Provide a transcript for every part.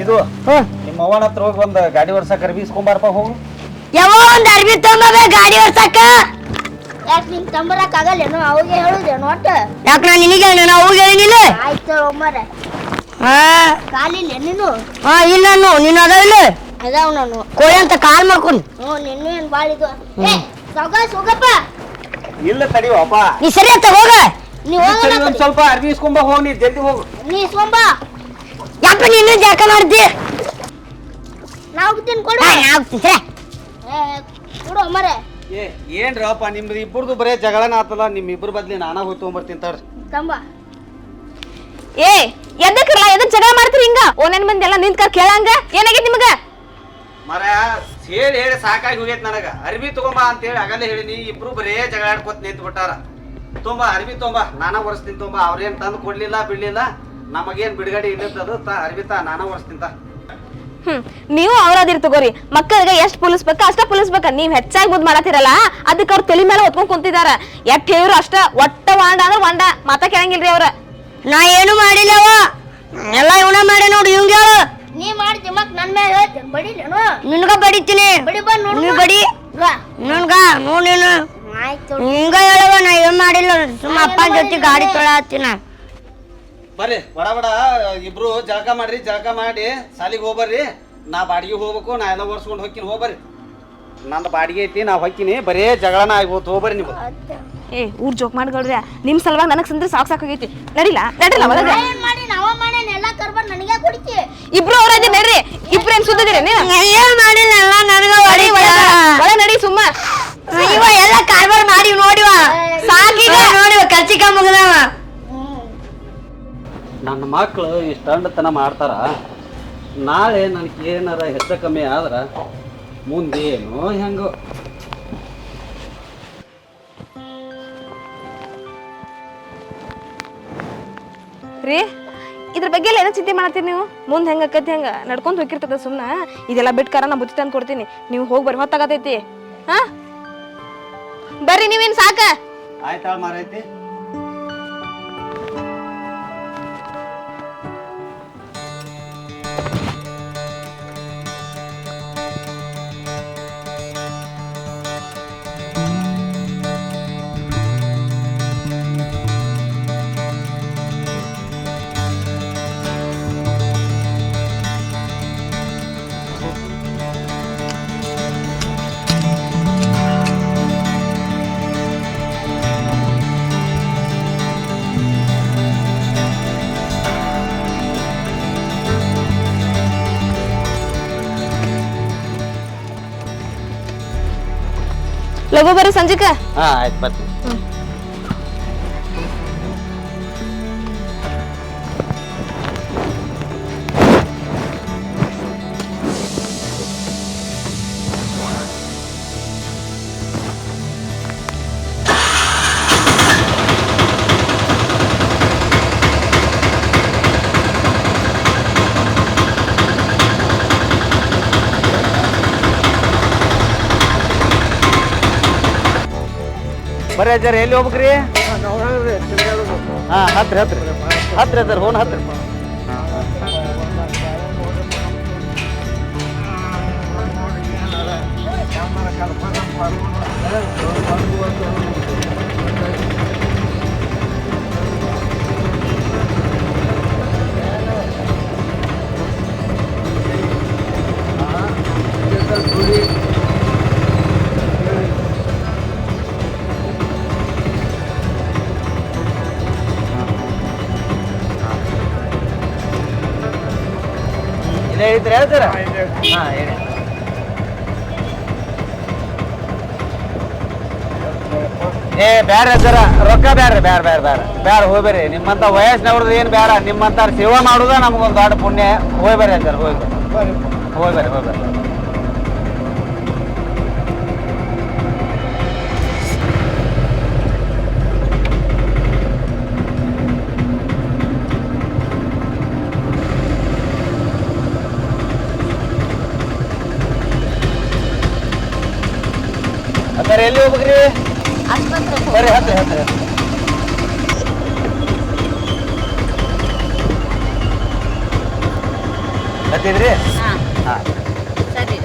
ಏ ಚಿದು ನಿಮ್ಮ ಅವ್ವನ ಹತ್ರ ಹೋಗಿ ಒಂದು ಗಾಡಿ ಓಡ್ಸಕ್ಕೆ ಅರ್ಬಿ ಇಸ್ಕೊಂಬಾರಪ್ಪ ಹೋಗು. ಯಾವ ಒಂದ್ ಅರ್ಬಿ ತೊಂಬ ಗಾಡಿ ಓಡ್ಸಕ್ಕ? ಯಾಕೆ ನಿನ್ ತಂಬರಕ್ ಆಗಲ್ಲೇನು ಅವಾಗ ಹೇಳುದೇನು ಒಟ್ಟು ಯಾಕ ನಾ ನಿನಗೆ ನಾನು ಅವಾಗ ಹೇಳಿನಿಲ್ಲ. ಆಯ್ತು ಒಮ್ಮರೆ ಹಾ. ಕಾಲಿಲ್ಲ ನೀನು ಹಾ ಇಲ್ಲ ನಾನು ನೀನು ಅದಾವಿಲ್ಲ ಅದಾವ ನಾನು. ಕೋಳಿ ಅಂತ ಕಾಲ್ ಮಾಡ್ಕೊಂಡು. ಹ್ಞೂ ನಿನ್ನೇನು ಭಾಳ ಇದು. ಏ ಸಾವಕಾಶ ಹೋಗಪ್ಪ ಇಲ್ಲ ತಡಿವಪ್ಪ. ನೀ ಸರಿ ಅಂತ ಹೋಗ ನೀ ಒಂದ್ ಸ್ವಲ್ಪ ಅರ್ಬಿ ಇಸ್ಕೊಂಬ ಹೋಗಿ ನೀ ಜಲ್ದಿ ಹೋಗು. ನೀ ಸೋಂಬ. ಯಾಕ ನೀನು ಜಾಕ ಮಾಡ್ತಿ ನಾ ಹೋಗ್ತೀನಿ ಕೊಡು. ಹಾ, ನಾ ಹೋಗ್ತೀನಿ, ಏ ಕೊಡು ಮರೆ ಏ ಏನ್ರಪ್ಪ ನಿಮ್ದು ಇಬ್ಬರದು ಬರೇ ಜಗಳನ ಆತಲ್ಲ ನಿಮ್ ಇಬ್ಬರ ಬದ್ಲಿ ನಾನ ಹೋಗಿ ತಗೊಂಬರ್ತೀನಿ ತಡ್ರಿ. ತಂಬ. ಏ ಎದಕ್ಕಿರಲ್ಲ ಎದಕ್ ಜಗಳ ಮಾಡ್ತೀರಿ ಹಿಂಗ? ಓನೇನ್ ಮಂದಿ ಎಲ್ಲ ನಿಂತ್ಕರ್ ಕೇಳಂಗ? ಏನಾಗೈತಿ ನಿಮಗ? ಮರ ಹೇಳಿ ಹೇಳಿ ಸಾಕಾಗಿ ಹೋಗೈತ್ ನನಗ. ಅರ್ಬಿ ತಗೊಂಬ ಅಂತೇಳಿ ಆಗಲೇ ಹೇಳಿನಿ ಇಬ್ರು ಬರೇ ಜಗಳ ಆಡ್ಕೊತ ನಿಂತು ಬಿಟ್ಟಾರ ತುಂಬಾ ಅರ್ಬಿ ತೊಂಬ ನಾನ ಒರೆಸ್ತೀನಿ ತುಂಬಾ ಅವ್ರೇನ್ ತಂದು ಕೊಡ್ಲಿಲ್ಲ ಬಿಡ್ಲಿಲ್ಲ. ನಮಗೇನ್ ಬಿಡುಗಡೆ ಇಲ್ಲತ್ತದು ತ ಅರ್ಬಿ ತಾ ನಾನ ಒರೆಸ್ತೀನಿ ಹ್ಮ್ ನೀವು ಅವ್ರದಿರ್ ತಗೋರಿ. ಮಕ್ಕಳಿಗೆ ಎಷ್ಟ್ ಪುಲಿಸ್ಬೇಕ ಅಷ್ಟ ಪುಲಿಸ್ಬೇಕ ನೀವ್ ಹೆಚ್ಚಾಗಿ ಮುದ್ ಮಾಡತ್ತಿರಲ್ಲ ಅದಕ್ಕೆ ಅವ್ರ ತಲೆ ಮೇಲೆ ಹೊತ್ಕೊಂಡ್ ಕುಂತಿದಾರ. ಎಟ್ ಹೇಳಿದ್ರು ಅಷ್ಟ ಒಟ್ಟ ವಾಂಡ ಅಂದ್ರ ವಾಂಡ. ಮಾತಾ ಕೇಳಂಗಿಲ್ರಿ ಅವ್ರ. ನಾ ಏನು ಮಾಡಿಲ್ಲವ? ಎಲ್ಲ ಇವನ ಮಾಡಿ ನೋಡಿ ಇವಂಗ ಹೇಳು ನೀ ಮಾಡಿ ದಿಮಾಕ್ ನನ್ ಮೇಲೆ ಬಡಿ ಬಡಿಲೇನು ನಿನ್ಗ ಬಡಿತೀನಿ ಬಡಿ ಬಾ ನೋಡು ನೀ ಬಡಿ. ಬಾ. ನನ್ಗ ನೋಡ್ ನೀನು. ಹಿಂಗ ಹೇಳವ ನಾ ಏನ್ ಮಾಡಿಲ್ಲ. ಸುಮ್ಮ ಅಪ್ಪನ ಜೊತೆ ಗಾಡಿ ತೊಳತ್ತೀನ ಬರ್ರಿ ಬಡ ಬಡ ಇಬ್ರು ಜಳಕ ಮಾಡ್ರಿ ಜಳಕ ಮಾಡಿ ಸಾಲಿಗೆ ಹೋಗ್ಬರ್ರಿ. ನಾ ಬಾಡಿಗೆ ಹೋಗ್ಬೇಕು ನಾ ಎಲ್ಲ ಒರ್ಸ್ಕೊಂಡು ಹೋಗ್ತೀನಿ ಹೋಗ್ಬರ್ರಿ. ನಂದು ಬಾಡಿಗೆ ಐತಿ ನಾ ಹೋಗ್ತೀನಿ ಬರೇ ಜಗಳನ ಆಗ್ಬೋದು ಹೋಗ್ಬರ್ರಿ ನೀವು. ಏ ಊರ್ ಜೋಕ್ ಮಾಡ್ಕೊಳ್ರಿ ನಿಮ್ ಸಲುವಾಗಿ ನನಗ್ ಸಂದ್ರೆ ಸಾಕ್ ಸಾಕಾಗೈತಿ ನಡಿಲ್ಲ ನಡಿಲ್ಲ ಒಳಗ? ಏನ್ ಮಾಡಿ ನಾವ ಮಾಡೇನ ಎಲ್ಲ ಕರ್ಬಾರ್ ನನಗೆ ಇಬ್ರು ಅವ್ರ ಅದೇ ನಡ್ರಿ. ಇಬ್ರು ಏನ್ ಸುದ್ದಿರಿ ನೀವ್? ಏನ್ ಮಾಡಿಲ್ಲ ಎಲ್ಲ ನನಗ ಒಳಗ. ನಡಿ ಸುಮ್ಮ. ಇವ ಎಲ್ಲ ಕಾರ್ಬಾರ್ ಮಾಡಿ ನೋಡಿವ. ಸಾಕೀಗ ನೋಡಿವ ಕರ್ಚಿಕ ಮುಗದವ. ನನ್ನ ಮಕ್ಕಳು ಇಷ್ಟಂಡತನ ಮಾಡ್ತಾರ. ನಾಳೆ ನನಗೆ ಏನಾರ ಹೆಚ್ಚು ಕಮ್ಮಿ ಆದ್ರೆ ಮುಂದೇನೋ ಹೆಂಗೋ. ರೀ ಇದ್ರ ಬಗ್ಗೆ ಎಲ್ಲ ಏನೋ ಚಿಂತೆ ಮಾಡ್ತೀರಿ ನೀವು? ಮುಂದೆ ಹೆಂಗೆ ಅಕ್ಕತಿ ಹೆಂಗೆ? ನಡ್ಕೊಂಡು ಹೋಗಿರ್ತದ ಸುಮ್ಮನೆ ಇದೆಲ್ಲ ಬಿಟ್ಕಾರ ನಾ ಬುತ್ತಿ ತಂದು ಕೊಡ್ತೀನಿ. ನೀವು ಹೋಗಿ ಬರ್ರಿ ಹೊತ್ತಾಗತೈತಿ ಹಾ? ಬರ್ರಿ ನೀವೇನು ಸಾಕ? ಆಯ್ತಾಳ ಮಾರೈತಿ. ಲಘು ಬರ ಸಂಜಿಕ. ಹಾ ಆಯ್ತು ಬರ್ತೀನಿ. ಬರ್ರಿ ಅಜ್ಜಾರ ಎಲ್ಲಿ ಹೋಗ್ಬೇಕ್ರಿ? ಹಾ ಹತ್ರಿ ಹತ್ರಿ. ಹತ್ರಿ ಅಜ್ಜಾರ ಹೋನ್ ಹತ್ರಿ. ಏ ಬ್ಯಾಡ್ರಿ ಸರ, ರೊಕ್ಕ ಬೇಡ್ರಿ ಬ್ಯಾರೆ ಬ್ಯಾರೆ ಬೇರೆ ಬೇರೆ ಹೋಗ್ಬೇರಿ ನಿಮ್ಮಂತ ವಯಸ್ಸಿನವ್ರದ್ದು ಏನು ಬೇಡ ನಿಮ್ಮಂತ ಸೇವಾ ಮಾಡುದ ನಮಗೊಂದು ದೊಡ್ಡ ಪುಣ್ಯ. ಹೋಗ್ಬೇರಿ ಸರ್ ಹೋಗ್ಬೇರಿ ಹೋಗ್ಬೇರಿ ಹೋಗ್ಬೇರಿ ಎಲ್ಲಿ ಹೋಗ್ಬೇಕ್ರಿ? ಬರ್ರಿ ಹತ್ರಿ ಹತ್ರಿ ಹತ್ತಿದ್ರಿ? ಹಾ ಹಾ ಸರಿ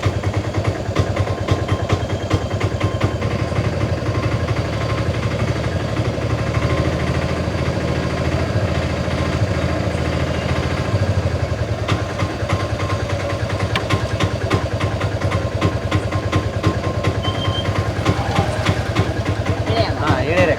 ಹಾ ಹೇಳಿರಿ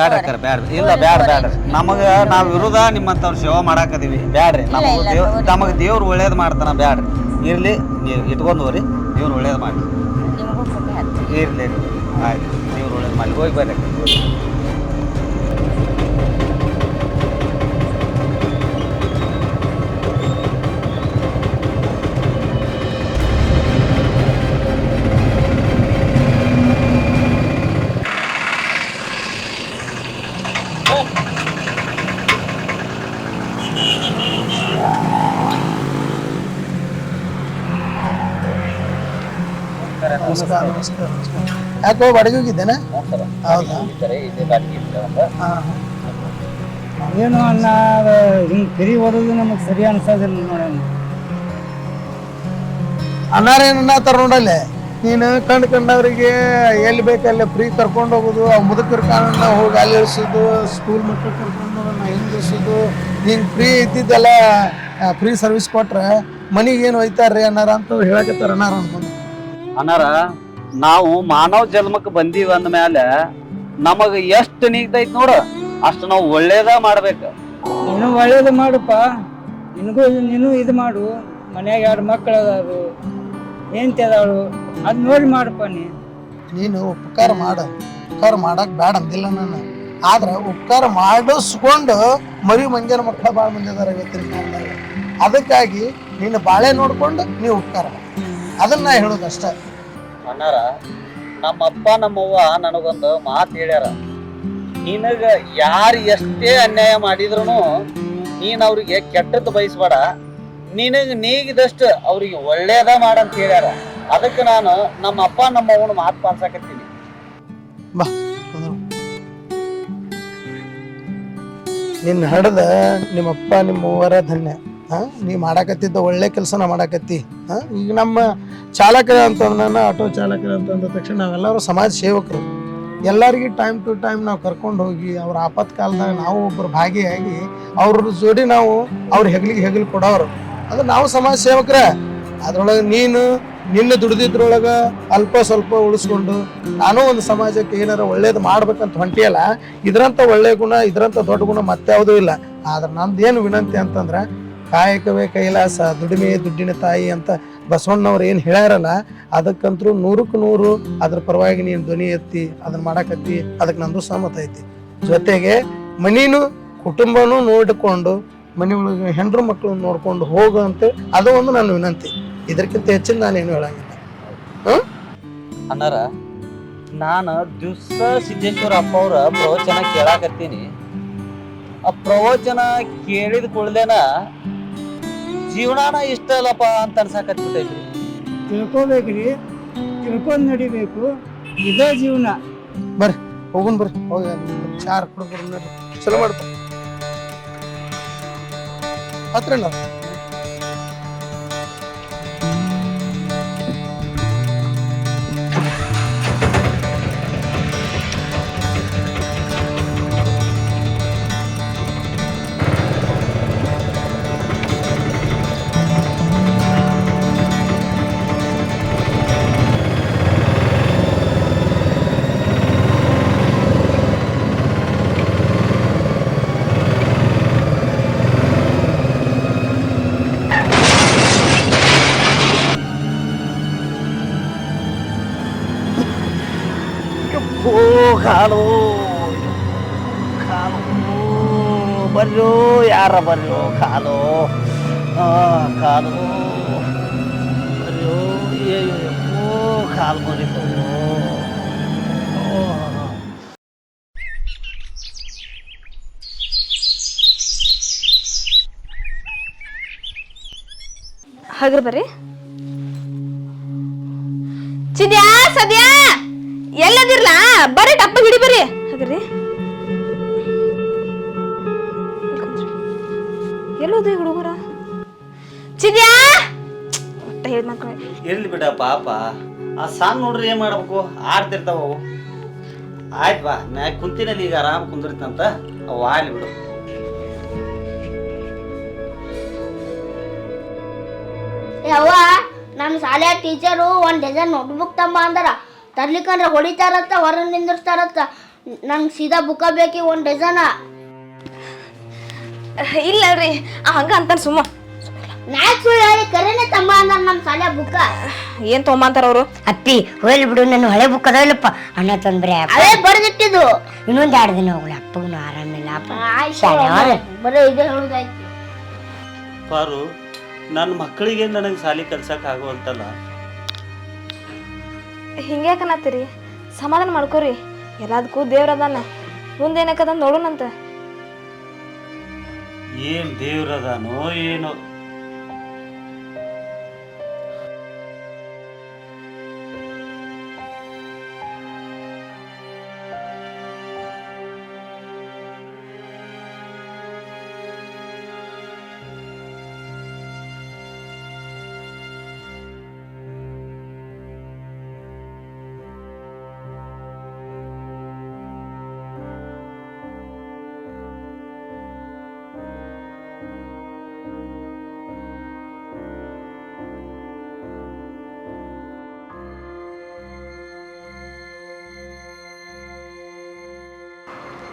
ಬ್ಯಾಡ ಅಕ್ಕರ ಬ್ಯಾಡ ಇಲ್ಲ ಬ್ಯಾಡ ಬ್ಯಾಡ ನಮಗ ನಾವ್ ವಿರುದ್ಧ ನಿಮ್ಮಂತವ್ರ ಸೇವಾ ಮಾಡಾಕದೀವಿ. ಬ್ಯಾಡ್ರಿ ನಮಗ ದೇವ್. ನಮಗ ದೇವ್ರು ಒಳ್ಳೇದ್ ಮಾಡ್ತಾನ ಬ್ಯಾಡ್ರಿ. ಇರ್ಲಿ ನೀವು ಇಟ್ಕೊಂಡು ಹೋಗ್ರಿ ದೇವ್ರು ಒಳ್ಳೇದ್ ಮಾಡಿ ನಿಮಗೂ ಇರ್ಲಿ ಇರ್ಲಿ. ಆಯ್ತು ದೇವ್ರು ಒಳ್ಳೇದ್ ಮಾಡಿ ಹೋಗಿ ಬರ್ರಿ ನಮಸ್ಕಾರ ನಮಸ್ಕಾರ ನಮಸ್ಕಾರ ಯಾಕೋ ಬಾಡಿಗೆ ಹೋಗಿದ್ದೇನೆ ಹೌದಾ? ಹಾಂ ಏನು ಅನ್ನ ಹಿಂಗೆ ಕರಿ ಓದೋದು ನಮಗೆ ಸರಿ ಅನ್ಸೋದಿಲ್ಲ ನೋಡೋಣ ಅನ್ನಾರೇನ ತರ ನೋಡಲ್ಲೇ ನೀನು ಕಂಡು ಕಂಡವರಿಗೆ ಎಲ್ಲಿ ಬೇಕಲ್ಲಿ ಫ್ರೀ ಕರ್ಕೊಂಡು ಹೋಗೋದು ಆ ಮುದುಕರ ಕಾರಣ ಹೋಗಿ ಅಲ್ಲಿ ಇಳಿಸೋದು ಸ್ಕೂಲ್ ಮಕ್ಕಳು ಕರ್ಕೊಂಡು ಹಿಂಗೆ ಇಳಿಸೋದು ಹಿಂಗೆ ಫ್ರೀ ಇದ್ದಿದ್ದೆಲ್ಲ ಫ್ರೀ ಸರ್ವಿಸ್ ಕೊಟ್ರೆ ಮನಿಗೆ ಏನು ಒಯ್ತಾರ್ರಿ ಅನ್ನಾರ ಅಂತ ಹೇಳಕತ್ತಾರ ಅನ್ನಾರ ಅನ್ಕೊಂಡು. ಅಣ್ಣಾರ ನಾವು ಮಾನವ ಜನ್ಮಕ್ಕೆ ಬಂದೀವಿ ಅಂದ ಮೇಲೆ ನಮಗ ಎಷ್ಟು ನೀಗ್ತೈತ್ ನೋಡು ಅಷ್ಟು ನಾವು ಒಳ್ಳೇದ ಮಾಡ್ಬೇಕು. ನೀನು ಒಳ್ಳೇದು ಮಾಡಪ್ಪ ನಿನಗೂ ನೀನು ಇದು ಮಾಡು ಮನ್ಯಾಗ ಎರಡು ಮಕ್ಕಳು ಅದಾರು ಹೆಂಡತಿ ಅದಾಳು ಅದು ನೋಡಿ ಮಾಡಪ್ಪ ನೀ. ನೀನು ಉಪಕಾರ ಮಾಡ ಉಪಕಾರ ಮಾಡಕ್ ಬೇಡ ಅಂದಿಲ್ಲ ನಾನು. ಆದ್ರೆ ಉಪಕಾರ ಮಾಡಿಸ್ಕೊಂಡು ಮರಿ ಮಂಜನ ಮಕ್ಕಳ ಭಾಳ ಮಂದಿ ಅದಾರ ಇವತ್ತಿನ ಕಾಲದಾಗ ಅದಕ್ಕಾಗಿ ನೀನು ಬಾಳೆ ನೋಡ್ಕೊಂಡು ನೀವು ಉಪಕಾರ ಮಾಡು. ಅದನ್ನ ಹೇಳೋದು ಅಷ್ಟೇ. ಅಣ್ಣಾರ ನಮ್ಮ ಅಪ್ಪ ನಮ್ಮವ್ವ ನನಗೊಂದು ಮಾತು ಹೇಳ್ಯಾರ. ನಿನಗ ಯಾರು ಎಷ್ಟೇ ಅನ್ಯಾಯ ಮಾಡಿದ್ರು ನೀನು ಅವ್ರಿಗೆ ಕೆಟ್ಟದ್ದು ಬಯಸ್ಬೇಡ. ನಿನಗೆ ನೀಗಿದಷ್ಟು ಅವ್ರಿಗೆ ಒಳ್ಳೇದ ಮಾಡಂತ ಹೇಳ್ಯಾರ. ಅದಕ್ಕೆ ನಾನು ನಮ್ಮ ಅಪ್ಪ ನಮ್ಮವ್ವನ ಮಾತು ಪಾಲ್ಸಾಕತ್ತೀನಿ. ನಿನ್ನ ಹಡ್ದ ನಿಮ್ಮಪ್ಪ ನಿಮ್ಮವರ ಧನ್ಯ. ಹಾ, ನೀ ಮಾಡಾಕತ್ತಿದ್ದ ಒಳ್ಳೆ ಕೆಲಸನ ಮಾಡಾಕತ್ತಿ. ಈಗ ನಮ್ಮ ಚಾಲಕರ ಅಂತಂದ್ರೆ ಆಟೋ ಚಾಲಕರ ಅಂತ ಅಂದ ತಕ್ಷಣ ನಾವೆಲ್ಲರೂ ಸಮಾಜ ಸೇವಕರು. ಎಲ್ಲರಿಗೆ ಟೈಮ್ ಟು ಟೈಮ್ ನಾವು ಕರ್ಕೊಂಡು ಹೋಗಿ ಅವ್ರ ಆಪತ್ ಕಾಲದಾಗ ನಾವು ಒಬ್ಬರು ಭಾಗಿಯಾಗಿ ಅವ್ರ ಜೋಡಿ ನಾವು ಅವ್ರ ಹೆಗ್ಲಿಗೆ ಹೆಗಲು ಕೊಡೋರು. ಅದು ನಾವು ಸಮಾಜ ಸೇವಕರ. ಅದ್ರೊಳಗೆ ನೀನು, ನಿನ್ನ ದುಡಿದಿದ್ರೊಳಗೆ ಅಲ್ಪ ಸ್ವಲ್ಪ ಉಳಿಸ್ಕೊಂಡು ನಾನು ಒಂದು ಸಮಾಜಕ್ಕೆ ಏನಾರ ಒಳ್ಳೇದು ಮಾಡ್ಬೇಕಂತ ಹೊಂಟಿಯಲ್ಲ, ಇದ್ರಂತ ಒಳ್ಳೆ ಗುಣ, ಇದ್ರಂತ ದೊಡ್ಡ ಗುಣ ಮತ್ಯಾವುದೂ ಇಲ್ಲ. ಆದ್ರೆ ನಂದೇನು ವಿನಂತಿ ಅಂತಂದ್ರೆ ಕಾಯಕವೇ ಕೈಲಾಸ, ದುಡಿಮೆ ದುಡ್ಡಿನ ತಾಯಿ ಅಂತ ಬಸವಣ್ಣವ್ರು ಏನು ಹೇಳ್ಯಾರಲ್ಲ, ಅದಕ್ಕಂತರೂ ನೂರಕ್ಕೆ ನೂರು ಅದ್ರ ಪರವಾಗಿ ನೀನು ಧ್ವನಿ ಎತ್ತಿ ಅದನ್ನ ಮಾಡಾಕತ್ತಿ ಅದಕ್ಕೆ ನಂದು ಸಮ್ಮತ ಐತಿ. ಜೊತೆಗೆ ಮನಿನೂ ಕುಟುಂಬನೂ ನೋಡಿಕೊಂಡು ಮನೆ ಒಳಗೆ ಹೆಂಡ್ರು ಮಕ್ಕಳು ನೋಡ್ಕೊಂಡು ಹೋಗು ಅಂತ ಅದು ಒಂದು ನನ್ನ ವಿನಂತಿ. ಇದಕ್ಕಿಂತ ಹೆಚ್ಚಿನ ನಾನೇನು ಹೇಳಂಗಿಲ್ಲ. ಅನ್ನಾರ ನಾನು ದಿವಸ ಸಿದ್ದೇಶ್ವರ ಅಪ್ಪ ಅವರ ಪ್ರವಚನ ಕೇಳಾಕತ್ತೀನಿ. ಆ ಪ್ರವಚನ ಕೇಳಿದ ಕೂಡಲೇನ ಜೀವನಾನ ಇಷ್ಟ ಅಲ್ಲಪ್ಪ ಅಂತ ಅನ್ಸಾಕತ್ಬಿಟ್ಟೈತ್ರಿ. ತಿಳ್ಕೊಬೇಕ್ರಿ ತಿಳ್ಕೊಂಡು ನಡಿಬೇಕು ಇದೇ ಜೀವನ. ಬರ್ರಿ ಹೋಗುನ್ ಬರ್ರಿ ಹೋಗಿ ಚಾರ್ ನೋಡ್ರಿ. ಚಲೋ ಮಾಡ್ತಾರೆ ಹತ್ರ ಯಪ್ಪೋ ಕಾಲು ಕಾಲು ಬರ್ರೋ ಯಾರ ಬರ್ರೋ ಕಾಲು. ಕಾಲು ಬರ್ರೋ ಯಪ್ಪೋ ಕಾಲು ಮುರಿತು. ಹಾಗ್ರ ಬರ್ರಿ. ಚಿದ್ಯಾ ಸದ್ಯಾ! ಎಲ್ಲದಿರ್ಲಾ? ಬರ್ರಿ ಟಪ್ಪ ಹಿಡಿ ಬರ್ರಿ. ಹಾಗ್ರಿ ಎಲ್ಲೋದು ಹುಡುಗರ? ಚಿದ್ಯಾ ಒಟ್ಟ ಹೇಳಿದ ಮಕ್ಕಳು. ಇರ್ಲಿ ಬಿಡ ಪಾಪ. ಆ ಸಾಂಗ್ ನೋಡ್ರಿ ಏನ್ ಮಾಡ್ಬೇಕು? ಆಡ್ತಿರ್ತಾವ ಅವು. ಆಯ್ತು ಬಾ ನಾ ಕುಂತಿನಲ್ಲಿ ಈಗ ಆರಾಮ್ ಕುಂದಿರ್ತಂತ ಅವು ಆಡ್ಲಿ ಬಿಡು. ಯವ್ವ ನಮ್ಮ ಶಾಲೆ ಟೀಚರು ಒಂದ್ ಡಜನ್ ನೋಟ್ಬುಕ್ ತಮ್ಮ ಅಂದಾರ. ತರ್ಲಿಕ್ಕಂದ್ರ ಹೊಡಿತಾರತ್ತ ಹೊರ ನಿಂದಿರ್ತಾರತ್ತ ನಂಗೆ ಸೀದಾ ಬುಕ್ಕ ಬೇಕಿ ಒಂದು ಡಜನ. ಇಲ್ಲ ರೀ ಹಂಗ ಅಂತ ಸುಮ್ಮ. ಹೇಳಿ ಕರೆನೆ ತಮ್ಮ ಅಂದ್ರೆ ನಮ್ಮ ಶಾಲೆ ಬುಕ್ಕ ಏನ್ ತೊಗೊಂಬಂತಾರ ಅವರು? ಅಪ್ಪಿ ಹೋಗ್ಲಿ ಬಿಡು ನನ್ನ ಹಳೆ ಬುಕ್ ಅದಲ್ಲಪ್ಪ ಅಣ್ಣ ತೊಂದ್ರೆ ಅವೇ ಬರ್ದಿಟ್ಟಿದ್ದು. ಇನ್ನೊಂದ್ ಎರಡು ದಿನ ಹೋಗ್ಲಿ ಅಪ್ಪಗೂ ಆರಾಮಿಲ್ಲ ಅಪ್ಪ. ಶಾಲೆ ಅವ್ರೆ. ಬರೀ ಇದೇ ಹೇಳುದಾಯ್ತು ಪಾರು ನನ್ನ ಮಕ್ಕಳಿಗೆ ನನಗೆ ಸಾಲಿ ಕಲ್ಸಕ್ ಆಗುವಂತಲ್ಲ ಹಿಂಗ್ಯಾಕನತ್ತೀರಿ ಸಮಾಧಾನ ಮಾಡ್ಕೋರಿ. ಎಲ್ಲದಕ್ಕೂ ದೇವ್ರ ಅದಾನ. ಮುಂದೇನಕ್ಕದ ನೋಡೋಣಂತ. ಏನು ದೇವ್ರದಾನೋ ಏನೋ.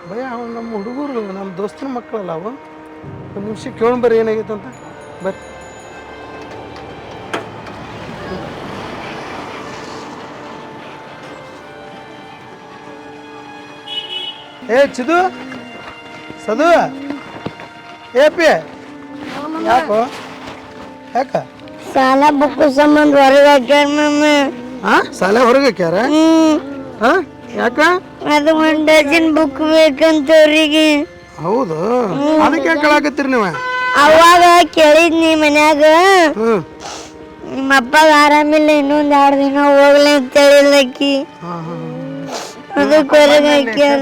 ಭಯ ಅವ್ನು ನಮ್ಮ ಹುಡುಗರು ನಮ್ಮ ದೋಸ್ತನ ಮಕ್ಕಳಲ್ಲ ಅವು ಒಂದು ನಿಮಿಷ ಕೇಳೋಣ ಬರ್ರಿ ಏನಾಗೈತೆ ಅಂತ? ಬರ್ರಿ. ಏ ಚಿದು? ಸದು? ಏ ಪಿ ಯಾಕೋ? ಯಾಕ? ಸಾಲ ಬುಕ್ ಸಂಬಂಧ ಹೊರಗೆ ಹಾಕ್ಯಾರ ಸಾಲ ಹೊರಗೆ ಹಾಕ್ಯಾರ? ಹಾ ಯಾಕ? ಅದು ಒಂದ್ ಡಜನ್ ಬುಕ್ ಬೇಕಂತ ಅವ್ರಿಗೆ ಹೌದು ಅದಕ್ಕೆ ಯಾಕೆ ಹೇಳಾಕತ್ತೀರಿ ನೀವು? ಅವಾಗ ಕೇಳಿದ್ನಿ ಮನ್ಯಾಗ ಹ್ಮ್. ನಿಮ್ಮ ಅಪ್ಪಗ ಆರಾಮಿಲ್ಲ ಇನ್ನೊಂದ್ ಎರಡು ದಿನ ಹೋಗ್ಲಿ ಅಂತ ಹೇಳಿಲ್ಲಕ್ಕಿ ಅದಕ್ಕೆ ಹೊರಗೆ ಹಾಕ್ಯಾರ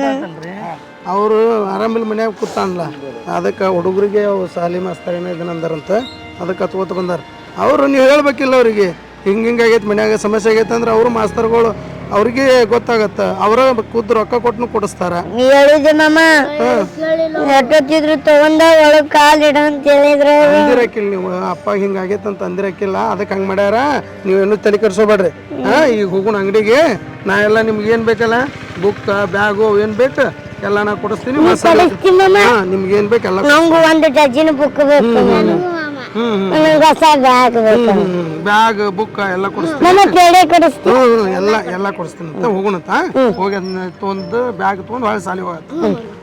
ಅವರು ಆರಾಮಿಲ್ಲ ಮನ್ಯಾಗ ಕೂತಾನಲ್ಲ ಅದಕ್ಕೆ ಹುಡುಗರಿಗೆ ಅವು ಸಾಲಿ ಮಾಸ್ತರೇನೋ ಇದನ್ನ ಅಂದಾರಂತ. ಅದಕ್ಕೆ ಹತ್ಕೋತ ಬಂದಾರ. ಅವರು ನೀವು ಹೇಳ್ಬೇಕಿಲ್ಲ ಅವರಿಗೆ. ಹಿಂಗೆ ಹಿಂಗೆ ಆಗೈತೆ ಮನ್ಯಾಗ ಸಮಸ್ಯೆ ಆಗೈತೆ ಅಂದ್ರೆ ಅವರು ಮಾಸ್ತರ್ಗಳು ಅವ್ರಿಗೆ ಗೊತ್ತಾಗತ್ತ. ಅವರ ಕುದ್ ರೊಕ್ಕ ಕೊಟ್ಟು ಕೊಡಿಸ್ತಾರ. ಹೇಳಿದೆ ಮಾಮ. ಎಷ್ಟೊತ್ತಿದ್ರು ತಗೊಂಡ ಒಳಗ್ ಕಾಲ್ ಇಡ ಅಂತ ಹೇಳಿದ್ರ. ಅಂದಿರಕ್ಕಿಲ್ಲ ನೀವು. ಅಪ್ಪ ಹಿಂಗ ಆಗೈತೆ ಅಂತ ಅಂದಿರಕ್ಕಿಲ್ಲ ಅದಕ್ಕೆ ಹಂಗ ಮಾಡ್ಯಾರ? ನೀವೇನು ತಲೆ ಕರ್ಸೋಬೇಡ್ರಿ ಹಾಂ ಈಗ ಹೋಗೋಣ ಅಂಗಡಿಗೆ. ನಾ ಎಲ್ಲ ನಿಮ್ಗೆ ಏನು ಬೇಕಲ್ಲ? ಬುಕ್ ಬ್ಯಾಗು ಏನು ಬೇಕು? ಎಲ್ಲ ನಾ ಕೊಡಿಸ್ತೀನಿ. ನಿಮ್ಗೆ ಏನು ಬೇಕಲ್ಲ ನಂಗೂ ಒಂದು ಡಜನ್ ಬುಕ್ ಬೇಕು ನನಗೆ ಹೊಸ ಬ್ಯಾಗ್ ಬೇಕು. ಬ್ಯಾಗ್ ಬುಕ್ ಎಲ್ಲ ಕೊಡಿಸ್ತೀನಿ. ನಮ್ಮ ಪೇಡೆ ಕೊಡಿಸ್ತೀನಿ. ಹ್ಞೂ ಹ್ಞೂ, ಎಲ್ಲ ಎಲ್ಲ ಕೊಡಿಸ್ತೀನಿ ಅಂತ ಹೋಗೋಣಂತ. ಹೋಗಿ ಅದನ್ನ ತೊಗೊಂಡು ಬ್ಯಾಗ್ ತೊಗೊಂಡು ಹೊಳೆ ಸಾಲಿ ಹೋಗತ್ತ.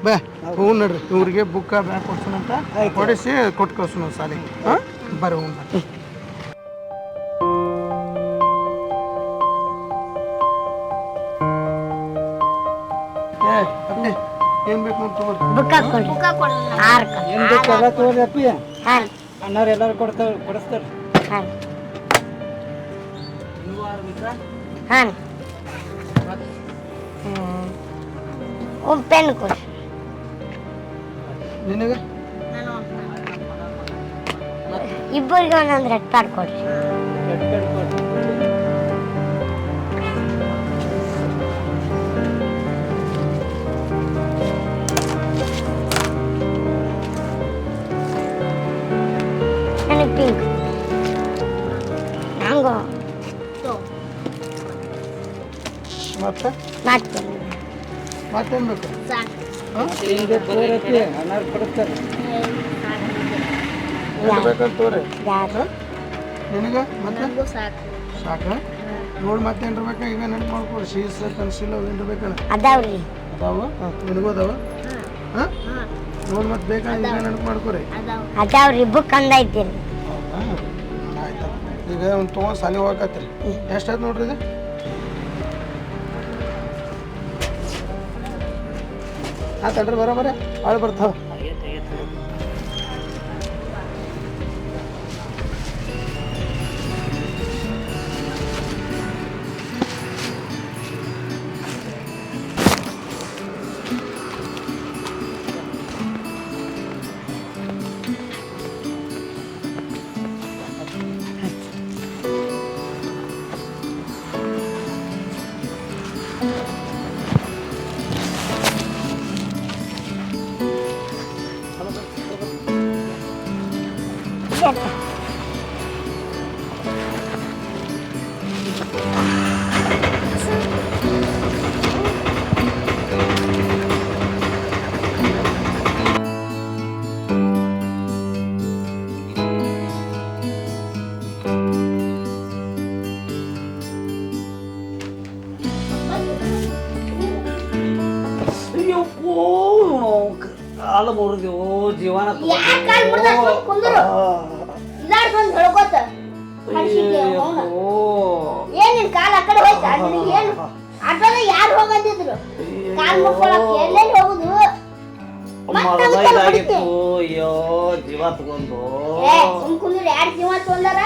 ಬೇ ಹೋಗಿ ನೋಡ್ರಿ. ಇವ್ರಿಗೆ ಬುಕ್ಕ ಬ್ಯಾಗ್ ಕೊಡ್ಸೋಣಂತ ಕೊಡಿಸಿ ಕೊಟ್ಟು ಕಳ್ಸೋಣ ಸಾಲಿ. ಹಾಂ? ಬರ್ರಿ ಹೋಗೋಣ ಬರ್ರಿ. ಏ ಅಪ್ಪಿ ಏನು ಬೇಕು ಅಂತ ತಗೋರಿ. ಬುಕ್ ಹಾಕೊಳ್ರಿ ಹಾರ್ ಏನ್ ಅಣ್ಣವ್ರು ಎಲ್ಲಾರು ಕೊಡ್ತಾರ ಕೊಡಿಸ್ತಾರ. ಹಾಂ. ಹಾಂ ಒಂದು ಪೆನ್ ಕೊಡಿ ನಿನಗೆ? ಇಬ್ಬರಿಗೆ ಒಂದೊಂದು ರೆಡ್ ಪಾರ್ಕ್ ಕೊಡಿ ನನಗೆ ಮತ್ತೆ? ಮತ್ತೆ ಮತ್ತೇನು ಬೇಕು? ಬೇಕಂತ ತೋರಿ. ಯಾರು? ನಿನಗೆ? ಮತ್ತೆ? ಸಾಕು. ಸಾಕು? ನೋಡಿ ಮತ್ತೆ ಏನ್ರ ಬೇಕಾ ಈಗ ನೆನ್ಪು ಮಾಡ್ಕೊಡಿ. ಶೀಸ್ ಪೆನ್ಸಿಲ್ ಅವು ಏನ್ರ ಬೇಕಲ್ಲ ಅದಾವ್ರಿ. ಅದಾವ? ನಿನಗೂ ಅದಾವ? ಹಾಂ? ನೋಡಿ ಮತ್ತೆ ಬೇಕಾ? ಈಗ ನೆನ್ಪು ಮಾಡ್ಕೊರಿ ಅದಾವ್ರಿ. ಬುಕ್ ಅಂದೈತಿರಿ ಐತಿ. ಆಯ್ತು. ಈಗ ಒಂದು ತೊಗೊಂಡು ಸಾಲಿ ಹೋಗಕತ್ರಿ. ಎಷ್ಟಾಯ್ತು ನೋಡ್ರಿ ಇದು? ಆತಲ್ರಿ ಬರೋಬರ ಭಾಳ ಬರ್ತಾವ ಅಯ್ಯಪ್ಪೋ ಕಾಲು ಮುರಿದು ಜೀವನ ಯಾಕ್ ಕಾಲ್ ಮುರ್ದ? ಸುಮ್ ಕುಂದ್ರು. ಕಾಲ್ ಆ ಕಡೆ ಹೋಯ್ತಾ ನಿನಗೆ ಏನು ಆಟೋದ ಯಾರು ಹೋಗಂದಿದ್ರು ಕಾಲ್ ಎಲ್ಲೆಲ್ಲಿ ಹೋಗುದು? ಮತ್ತೆ ಅಯ್ಯೋ ಜೀವ ತಗೊಂಡು. ಏ ಸುಮ್ ಕುಂದ್ರು ಯಾರ್ ಜೀವ ತೊಂದರ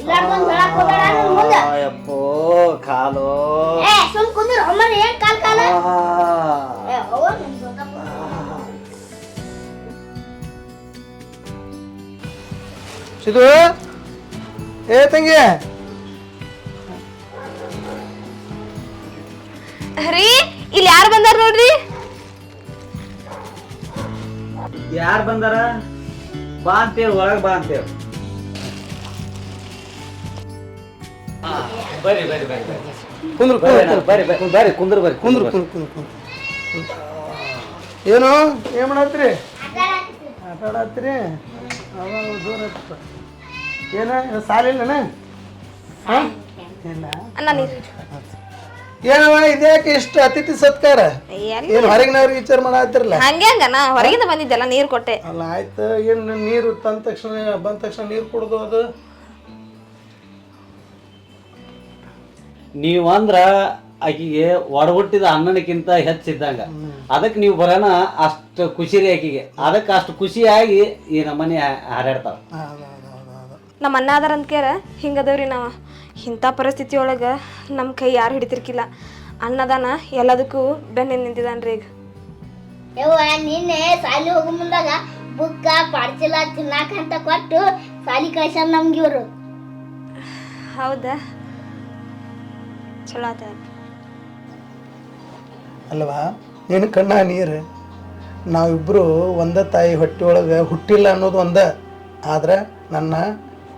ಇಲ್ಲಾಡ್ಕೊಂಡ್ ಹೇಳಕ್ ಹೋಗ್ಬೇಡ ನನ್ ಮುಂದ. ಅಯ್ಯಪ್ಪೋ ಕಾಲು. ಏ ಸುಮ್ ಕುಂದ್ರು ಅಮ್ಮನ ಏನ್ ಕಾಲ್. ಏ ನಿನ್. ಸಿದು ಏ ತಂಗಿ. ರೀ ಇಲ್ಲಿ ಯಾರು ಬಂದಾರ ನೋಡ್ರಿ? ಯಾರು ಬಂದಾರ? ಬಾ ಅಂತೇಳಿ ಒಳಗ್ ಬಾ ಅಂತೇಳಿ. ಬರ್ರಿ ಬರ್ರಿ ಬರ್ರಿ ಬರ್ರಿ. ಕುಂದ್ರು ಬರ್ರಿ ಕುಂದ್ರು ಬರ್ರಿ ಬರ್ರಿ ಬರ್ರಿ ಕುಂದ್ರ ಬರ್ರಿ ಕುಂದ್ರು ಕುಂದ್ರು ಕುಂದ್ರು ಕುಂದ್ರು. ಏನು? ಏನ್ ಮಾಡತ್ರಿ? ಆಟ ಆಡತ್ರಿ ದೂರ. ಏನ? ಸಾಲ ಸಾಲಿಲ್ಲನ? ಹಾ? ಇಲ್ಲ. ಏನವ ಇದ್ಯಾಕೆ ಇಷ್ಟು ಅತಿಥಿ ಸತ್ಕಾರ? ಎಲ್ಲಿ? ಏನು ಹೊರಗಿನವ್ರಿಗೆ ವಿಚಾರ ಮಾಡತ್ತಿರಲ್ಲ ಹಂಗೆ ಹಂಗನ ಹೊರಗಿಂದ ಬಂದಿದ್ದೆಲ್ಲ ನೀರು ಕೊಟ್ಟೆ. ಅಲ್ಲ ಆಯ್ತು ಏನು ನೀರು ತಂದ ತಕ್ಷಣ ಬಂದ ತಕ್ಷಣ ನೀರು ಕುಡ್ದು ಅದು? ನೀವ್ ಅಂದ್ರ ಆಕಿಗೆ ಒಡಗುಟ್ಟಿದ ಅನ್ನಕ್ಕಿಂತ ಹೆಚ್ಚಿದ್ದಂಗ. ಅದಕ್ಕೆ ನೀವು ಬರೋಣ ಅಷ್ಟು ಖುಷಿ ರೀ ಆಕಿಗೆ. ಅದಕ್ಕೆ ಅಷ್ಟು ಖುಷಿಯಾಗಿ ಈ ನಮ್ಮನೆ ಹಾರಾಡ್ತಾವ ನಮ್ಮ ಅಣ್ಣ ಅದಾರ ಅಂತ ಕೇರ ಹಿಂಗದವ್ರಿ ನಾವು. ಇಂಥ ಪರಿಸ್ಥಿತಿ ಒಳಗೆ ನಮ್ಮ ಕೈ ಯಾರು ಹಿಡಿತಿರ್ಕಿಲ್ಲ? ಅನ್ನದಾನ ಎಲ್ಲದಕ್ಕೂ ಬೆನ್ನ ನಿಂತಿದ್ದಾನ್ರಿ ಈಗ. ಯವ್ವ ನಿನ್ನೆ ಸಾಲಿ ಹೋಗೋ ಮುಂದಾಗ ಬುಕ್ಕ ಪಾಡ್ಚಿಲ್ಲ ತಿನ್ನಾಕ ಅಂತ ಕೊಟ್ಟು ಸಾಲಿ ಕಳ್ಸ್ಯಾರ ನಮ್ಗೆ ಇವರು. ಹೌದಾ? ಚಲೋ ಆತ ಅಲ್ವಾ? ನಿನ್ನ ಕಣ್ಣ ನೀರು. ನಾವಿಬ್ರು ಒಂದ ತಾಯಿ ಹೊಟ್ಟೆಯೊಳಗೆ ಹುಟ್ಟಿಲ್ಲ ಅನ್ನೋದು ಒಂದ. ಆದ್ರೆ ನನ್ನ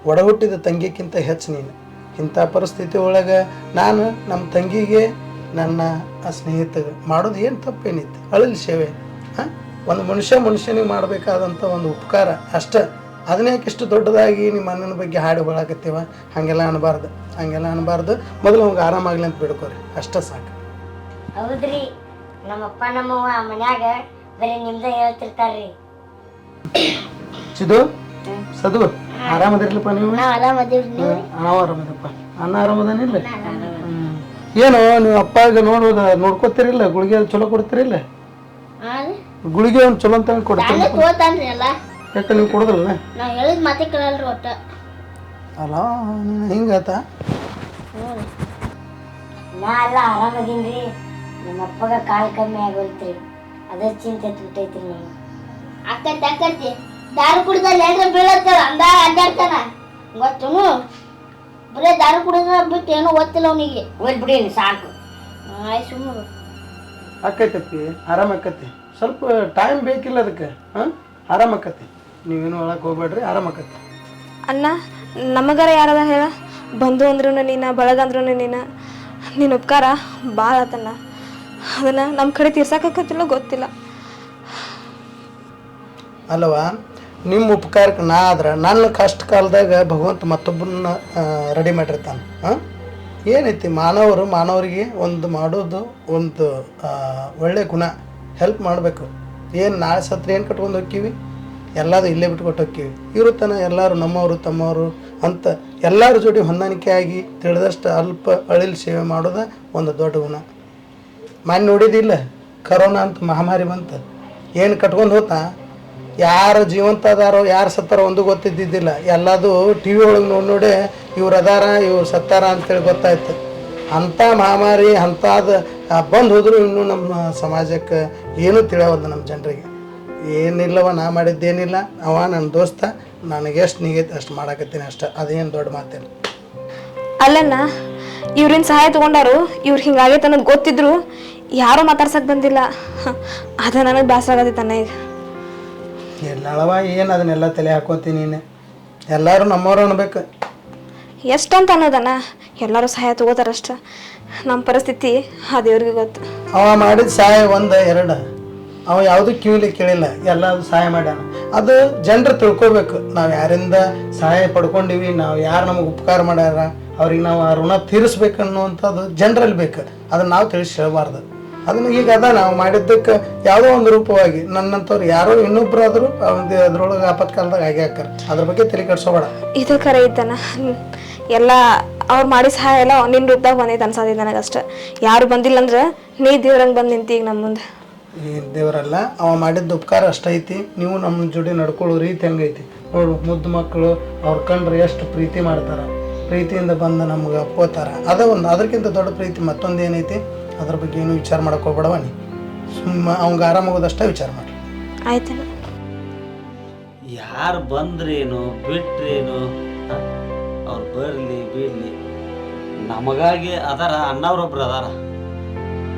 ಒಡ ಹುಟ್ಟಿದ ತಂಗಿಕ್ಕಿಂತ ಹೆಚ್ಚು ನೀನು. ಇಂಥ ಪರಿಸ್ಥಿತಿ ಒಳಗೆ ನಾನು ನಮ್ಮ ತಂಗಿಗೆ ನನ್ನ ಆ ಸ್ನೇಹಿತಗೆ ಮಾಡೋದು ಏನು ತಪ್ಪೇನಿತ್ತು? ಅಳಲಿ ಸೇವೆ. ಹಾಂ? ಒಂದು ಮನುಷ್ಯ ಮನುಷ್ಯನಿಗೆ ಮಾಡಬೇಕಾದಂಥ ಒಂದು ಉಪಕಾರ ಅಷ್ಟೇ. ಅದನ್ನೇ ಇಷ್ಟು ದೊಡ್ಡದಾಗಿ ನಿಮ್ಮ ಅಣ್ಣನ ಬಗ್ಗೆ ಹಾಡು ಹೇಳಕತ್ತೀವ ಹಾಗೆಲ್ಲ ಅನ್ಬಾರ್ದು. ಹಾಗೆಲ್ಲ ಅನ್ಬಾರ್ದು. ಮೊದಲು ಅವ್ಗೆ ಆರಾಮಾಗ್ಲಿ ಅಂತ ಬಿಡ್ಕೋರಿ. ಅಷ್ಟೇ ಸಾಕು. ಹೌದ್ರಿ. ನಮ್ಮಪ್ಪ ನಮ್ಮವ್ವ ಮನ್ಯಾಗ ಬರೀ ನಿಮ್ದ ಹೇಳ್ತಿರ್ತಾರ್ರಿ. ಸಿದು ಸದು ಆರಾಮದಿರ್ಲಪ್ಪ ನೀವು? ನಾವ್ ಆರಾಮದೀವ್ರಿ ನೀವು? ನಾವು ಆರಾಮದಪ್ಪ ಅನ್ನ ಆರಾಮದಾನಿಲ್ಲ. ಏನು ನೀವು ಅಪ್ಪಾಗ ನೋಡೋದ ನೋಡ್ಕೋತಿರಿಲ್ಲ? ಗುಳಿಗೆ ಚಲೋ ಕೊಡ್ತಿರಿಲ್ಲ? ಗುಳಿಗೆ ಒಂದು ಚಲೋ ಅಂತ ಕೊಡ್ತೀರಿ ತೋತಾನ್ರಿ ಎಲ್ಲ. ಯಾಕೆ ನೀವು ಕೊಡೋದಲ್ಲ? ನಾವ್ ಹೇಳಿದ್ ಮಾತೆ ಕೇಳಲ್ರಿ ಒಟ್ಟ. ಅಲ್ಲ ಹಿಂಗಾತ ನಾ ಎಲ್ಲ ರೀ ನಮ್ಮ ಅಪ್ಪಗ ಕಾಲು ಕಮ್ಮಿ ಆಗೋಲ್ತ್ರಿ ಅದ ಚಿಂತೆ ಬಿಟ್ಟೈತ್ರಿ ನಮ್ಗೆ ಅಕ್ಕ ಅಕ್ಕಂತಿ ದಾರು ಕುಡಿದಲ್ಲಿ ಏನ್ರ ಬೀಳತ್ತಲ್ಲ ಅಂದ ಅಡ್ಡಾಡ್ತಾನ ಗೊತ್ತನು? ಬರೇ ದಾರು ಕುಡಿದ ಬಿಟ್ಟು ಏನೋ ಗೊತ್ತಿಲ್ಲ ಅವನಿಗೆ. ಹೋಲ್ ಬಿಡಿ ಸಾಕು. ಆಯ್ ಸುಮ್ಮನೆ ಆಕೈತಪ್ಪಿ ಆರಾಮ ಆಕತಿ. ಸ್ವಲ್ಪ ಟೈಮ್ ಬೇಕಿಲ್ಲ ಅದಕ್ಕೆ ಹಾಂ? ಆರಾಮ ಆಕತಿ. ನೀವೇನು ಒಳಗೆ ಹೋಗ್ಬೇಡ್ರಿ ಆರಾಮ ಆಕತಿ. ಅಣ್ಣ ನಮಗಾರ ಯಾರದ ಹೇಳ? ಬಂದು ಅಂದ್ರೂ ನೀನ ಬಳಗ ಅಂದ್ರೂ ನೀನ. ನಿನ್ನ ಉಪಕಾರ ಭಾಳ ಆತಣ್ಣ. ಅದನ್ನ ನಮ್ಮ ಕಡೆ ತೀರ್ಸಕ್ಕಾಗತ್ತಿಲ್ಲ ಗೊತ್ತಿಲ್ಲ. ಅಲ್ವಾ ನಿಮ್ಮ ಉಪಕಾರಕ್ಕೆ ನಾ ಆದ್ರೆ ನನ್ನ ಕಷ್ಟ ಕಾಲದಾಗ ಭಗವಂತ ಮತ್ತೊಬ್ಬರನ್ನ ರೆಡಿ ಮಾಡಿರ್ತಾನೆ. ಹಾಂ ಏನೈತಿ, ಮಾನವರು, ಮಾನವರಿಗೆ ಒಂದು ಮಾಡೋದು ಒಂದು ಒಳ್ಳೆಯ ಒಳ್ಳೆ ಗುಣ. ಹೆಲ್ಪ್ ಮಾಡಬೇಕು. ಏನು ನಾಳೆ ಸತ್ರ ಏನು ಕಟ್ಕೊಂಡು ಹೋಗ್ತೀವಿ ಎಲ್ಲದು ಇಲ್ಲೇ ಬಿಟ್ಕೊಟ್ಟು ಹೋಗ್ತೀವಿ ಇವರು ತನ ಎಲ್ಲರೂ ನಮ್ಮವರು, ತಮ್ಮವರು ಅಂತ ಎಲ್ಲರ ಜೋಡಿ ಹೊಂದಾಣಿಕೆ ಆಗಿ ತಿಳಿದಷ್ಟು ಅಲ್ಪ ಅಳಿಲ್ ಸೇವೆ ಮಾಡೋದು ಒಂದು ದೊಡ್ಡ ಗುಣ. ಮಾನ್ಯ ನೋಡಿದಿಲ್ಲ? ಕರೋನಾ ಅಂತ ಮಹಾಮಾರಿ ಬಂತು. ಏನು ಕಟ್ಕೊಂಡು ಹೋತಾ? ಯಾರು ಜೀವಂತ ಅದಾರೋ, ಯಾರು ಸತ್ತಾರೋ ಒಂದು ಗೊತ್ತಿದ್ದಿದ್ದಿಲ್ಲ. ಎಲ್ಲದು ಟಿ ವಿ ಒಳಗೆ ನೋಡಿ ನೋಡಿ ಇವ್ರು ಅದಾರ, ಇವ್ರು ಸತ್ತಾರ ಅಂತೇಳಿ ಗೊತ್ತಾಯ್ತು. ಅಂಥ ಮಹಾಮಾರಿ ಅಂಥದ್ದು ಬಂದು ಹೋದ್ರು ಇನ್ನೂ ನಮ್ಮ ಸಮಾಜಕ್ಕೆ ಏನೂ ತಿಳಿಯವಲ್ದು ನಮ್ಮ ಜನರಿಗೆ. ಏನಿಲ್ಲವ, ನಾ ಮಾಡಿದ್ದೇನಿಲ್ಲ. ಅವ ನನ್ನ ದೋಸ್ತ, ನನಗೆ ಎಷ್ಟು ನೀಗೈತೆ, ಅಷ್ಟು ಮಾಡಾಕತ್ತೀನಿ ಅಷ್ಟೆ. ಅದೇನು ದೊಡ್ಡ ಮಾತೇನು. ಅಲ್ಲಣ್ಣ, ಇವ್ರಿನ ಸಹಾಯ ತಗೊಂಡಾರು ಇವ್ರು ಹಿಂಗಾಗೈತೆ ಅನ್ನೋದು ಗೊತ್ತಿದ್ರು ಯಾರೂ ಮಾತಾಡ್ಸಕ್ ಬಂದಿಲ್ಲ. ಅದ ನನಗೆ ಬೇಸರ ಆಗತ್ತೈತೆ ಅಣ್ಣ ಈಗ. ಎಲ್ಲಳವ ಏನು ಅದನ್ನೆಲ್ಲ ತಲೆ ಹಾಕೋತೀನಿ ನೀನು? ಎಲ್ಲರೂ ನಮ್ಮವ್ರು ಅನ್ಬೇಕು. ಅಂತ ಅನ್ನೋದನ್ನ ಎಲ್ಲರೂ ಸಹಾಯ ತಗೋತಾರಷ್ಟ. ನಮ್ಮ ಪರಿಸ್ಥಿತಿ ಆ ದೇವ್ರಿಗೆ ಗೊತ್ತು. ಅವ ಮಾಡಿದ ಸಹಾಯ ಒಂದು ಎರಡು. ಅವ ಯಾವುದು ಕಿವಿಲಿ ಕೇಳಿಲ್ಲ ಎಲ್ಲ ಸಹಾಯ ಮಾಡ್ಯಾನ. ಅದು ಜನರು ತಿಳ್ಕೊಬೇಕು. ನಾವು ಯಾರಿಂದ ಸಹಾಯ ಪಡ್ಕೊಂಡಿವಿ ನಾವು ಯಾರು ನಮಗೆ ಉಪಕಾರ ಮಾಡ್ಯಾರ ಅವ್ರಿಗೆ ನಾವು ಆ ಋಣ ತೀರಿಸ್ಬೇಕು ಅನ್ನುವಂಥದ್ದು ಜನರಲ್ಲಿ ಬೇಕು. ಅದನ್ನ ನಾವು ತಿಳಿಸಿ ಹೇಳಬಾರ್ದು ಅದನ್ನ ಈಗ ಅದ ನಾವು ಮಾಡಿದ್ದಕ್ಕೆ ಯಾವುದೋ ಒಂದು ರೂಪವಾಗಿ ನನ್ನಂಥವ್ರು ಯಾರೋ ಇನ್ನೊಬ್ರು ಆದರೂ ಒಂದು ಅದ್ರೊಳಗೆ ಆಪತ್ಕಾಲದಾಗ ಆಗಿ ಹಾಕಾರ ಅದ್ರ ಬಗ್ಗೆ ತಲೆ ಕೆಡ್ಸೋಬೇಡ ಇದು ಕರೆ ಇದ್ದಾನ. ಎಲ್ಲ ಅವ್ರು ಮಾಡಿ ಸಹಾಯ ಎಲ್ಲ ನಿನ್ನ ರೂಪದಾಗ ಬಂದೈತೆ ನನಗೆ ನನಗಷ್ಟೆ. ಯಾರು ಬಂದಿಲ್ಲ ಅಂದ್ರೆ ನೀ ದೇವ್ರಂಗೆ ಬಂದು ನಿಂತಿ ಈಗ ನಮ್ಮ ಮುಂದೆ. ಈ ದೇವರಲ್ಲ ಅವ ಮಾಡಿದ್ದು ಉಪಕಾರ ಅಷ್ಟೈತಿ ನೀವು ನಮ್ಮ ಜೋಡಿ ನಡ್ಕೊಳ್ಳೋ ರೀತಿ ಹೆಂಗೈತಿ ನೋಡು ಮುದ್ದು ಮಕ್ಕಳು ಅವ್ರ ಕಂಡ್ರೆ ಎಷ್ಟು ಪ್ರೀತಿ ಮಾಡ್ತಾರ. ಪ್ರೀತಿಯಿಂದ ಬಂದು ನಮ್ಗೆ ಅಪ್ಪೋತಾರ ಅದ ಒಂದು ಅದಕ್ಕಿಂತ ದೊಡ್ಡ ಪ್ರೀತಿ ಮತ್ತೊಂದು ಏನೈತಿ? ಅದ್ರ ಬಗ್ಗೆ ಏನು ವಿಚಾರ ಮಾಡಕ್ ಹೋಗ್ಬೇಡವ ನೀ? ಸುಮ್ಮ ಅವಂಗ ಆರಾಮಾಗೋದಷ್ಟೇ ವಿಚಾರ ಮಾಡಿ. ಆಯ್ತಾ ಯಾರು ಬಂದ್ರೇನು ಬಿಟ್ರೇನು ಅವ್ರು ಬರ್ಲಿ ಬಿಡಲಿ ನಮಗಾಗಿ ಅದಾರ ಅಣ್ಣವ್ರೊಬ್ರು ಅದಾರ.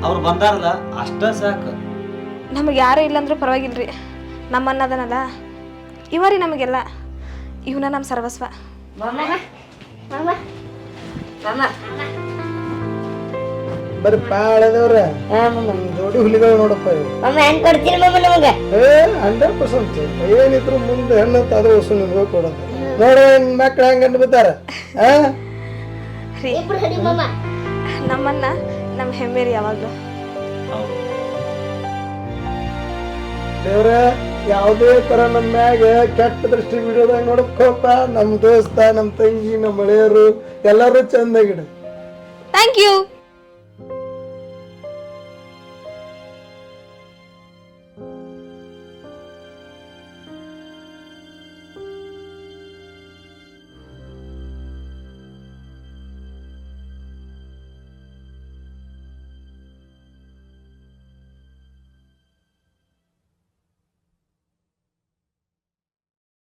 ಅವ್ರು ಬಂದಾರಲ್ಲ ಅಷ್ಟೇ ಸಾಕು. ನಮಗೆ ಯಾರು ಇಲ್ಲಂದ್ರೂ ಪರವಾಗಿಲ್ರಿ. ನಮ್ಮ ಅನ್ನದನಲ್ಲ ಇವರಿ ನಮಗೆಲ್ಲ. ಇವನ ನಮ್ಮ ಸರ್ವಸ್ವ. ಮಾಮ ಮಾಮ ಮಾಮ. ಬರೀ ನಮ್ಮ ಜೋಡಿ ಹುಲಿಗಳು ನೋಡಪ್ಪ ಇವು ಮಾಮ ಹೆಂಗ್ ಕೊಡ್ತೀರಿ ಮಮ್ಮ ನಮಗ. ಏ ಹಂಡ್ರೆಡ್ ಪರ್ಸೆಂಟ್. ಏನಿದ್ರು ಮುಂದೆ ಹೆಣ್ಣು ಅದು ಹೊಸ ನಿಮ್ಗೆ ಕೊಡೋದು. ನೋಡು ಮಕ್ಳು ಹೆಂಗ್ ಗಂಡು ಬಿದ್ದಾರ. ಆ? ಇಬ್ರು ಹಿಡಿ ಮಾಮ ನಮ್ಮನ್ನ ನಮ್ಮ ಹೆಮ್ಮೆ ರೀ ಯಾವಾಗಲೂ. ದೇವ್ರ ಯಾವುದೇ ತರ ನಮ್ಮ ಮ್ಯಾಗ ಕೆಟ್ಟ ದೃಷ್ಟಿ ಬಿಡೋದಾಗ ನೋಡ್ಕೋಪ ನಮ್ಮ ದೋಸ್ತ ನಮ್ಮ ತಂಗಿ ನಮ್ಮ ಮಳೆಯರು ಎಲ್ಲರೂ ಚಂದಾಗಿಡು. Thank you